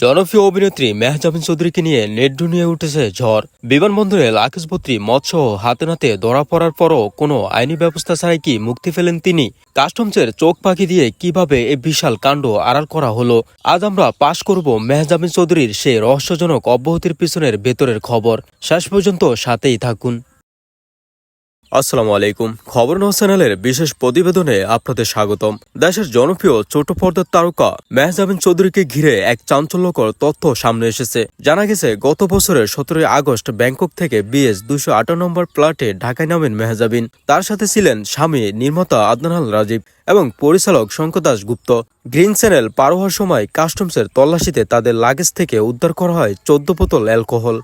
জনপ্রিয় অভিনেত্রী মেহজাবিন চৌধুরীকে নিয়ে নেট নিয়ে উঠেছে ঝড়। বিমানবন্দরে লাকেশবত্রী মৎস্য হাতে নাতে ধরা পড়ার পরও কোনো আইনি ব্যবস্থা ছাড়াই কি মুক্তি পেলেন তিনি? কাস্টমসের চোখ পাখি দিয়ে কীভাবে এই বিশাল কাণ্ড আড়াল করা হলো? আজ আমরা পাশ করব মেহজাবিন চৌধুরীর সেই রহস্যজনক অব্যাহতির পিছনের ভেতরের খবর। শেষ পর্যন্ত সাথেই থাকুন। আসসালামু আলাইকুম। খবর নৌ চ্যানেলের বিশেষ প্রতিবেদনে আপনাদের স্বাগতম। দেশের জনপ্রিয় ছোট পর্দার তারকা মেহজাবিন চৌধুরীকে ঘিরে এক চাঞ্চল্যকর তথ্য সামনে এসেছে। জানা গেছে, গত বছরের সতেরোই আগস্ট ব্যাংকক থেকে বিএস দুশো আঠারো নম্বর প্লাটে ঢাকায় নামেন মেহজাবিন। তার সাথে ছিলেন স্বামী নির্মাতা আদনাল রাজীব এবং পরিচালক শঙ্কর দাস গুপ্ত। গ্রিন চ্যানেল পার হওয়ার সময় কাস্টমসের তল্লাশিতে তাদের লাগেজ থেকে উদ্ধার করা হয় চোদ্দ বোতল অ্যালকোহল।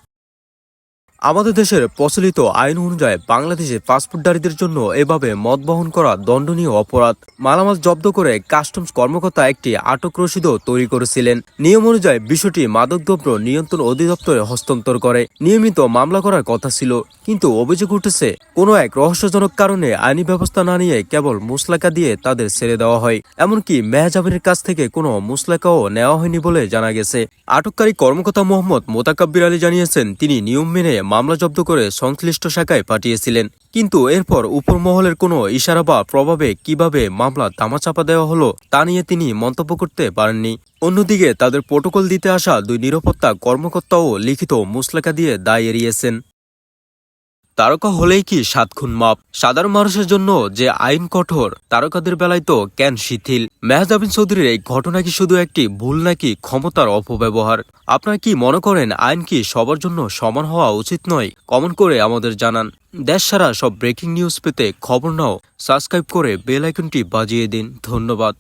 আমাদের দেশের প্রচলিত আইন অনুযায়ী বাংলাদেশে পাসপোর্টধারীদের জন্য এভাবে মদ বহন করা দণ্ডনীয় অপরাধ। মালামাল জব্দ করে কাস্টমস কর্মকর্তা একটি আটক রসিদও তৈরি করেছিলেন। নিয়ম অনুযায়ী বিষয়টি মাদকদ্রব্য নিয়ন্ত্রণ অধিদপ্তরে হস্তান্তর করে। নিয়মিত মামলা করার কথা ছিল, কিন্তু অভিযোগ উঠেছে, কোনো এক রহস্যজনক কারণে আইনি ব্যবস্থা না নিয়ে কেবল মুসলাকা দিয়ে তাদের ছেড়ে দেওয়া হয়। এমনকি মেহজাবিনের কাছ থেকে কোনো মুসলাকাও নেওয়া হয়নি বলে জানা গেছে। আটককারী কর্মকর্তা মোহাম্মদ মোতাকাব্বির আলী জানিয়েছেন, তিনি নিয়ম মেনে মামলা জব্দ করে সংশ্লিষ্ট শাখায় পাঠিয়েছিলেন। কিন্তু এরপর উপর মহলের কোনো ইশারা বা প্রভাবে কীভাবে মামলা দামাচাপা দেওয়া হলো, তা নিয়ে তিনি মন্তব্য করতে পারেননি। অন্যদিকে তাদের প্রোটোকল দিতে আসা দুই নিরাপত্তা কর্মকর্তাও লিখিত মুসলাকা দিয়ে দায় এড়িয়েছেন। তারকা হলেই কি সাত খুন মাপ সাধারণ মানুষের জন্য যে আইন কঠোর, তারকাদের বেলায় তো কেন শিথিল? মেহজাবিন চৌধুরীর এই ঘটনা কি শুধু একটি ভুল নাকি ক্ষমতার অপব্যবহার? আপনারা কি মনে করেন আইন কি সবার জন্য সমান হওয়া উচিত নয়? কমেন্ট করে আমাদের জানান। দেশ সারা সব ব্রেকিং নিউজ পেতে খবর নাও সাবস্ক্রাইব করে বেল আইকনটি বাজিয়ে দিন। ধন্যবাদ।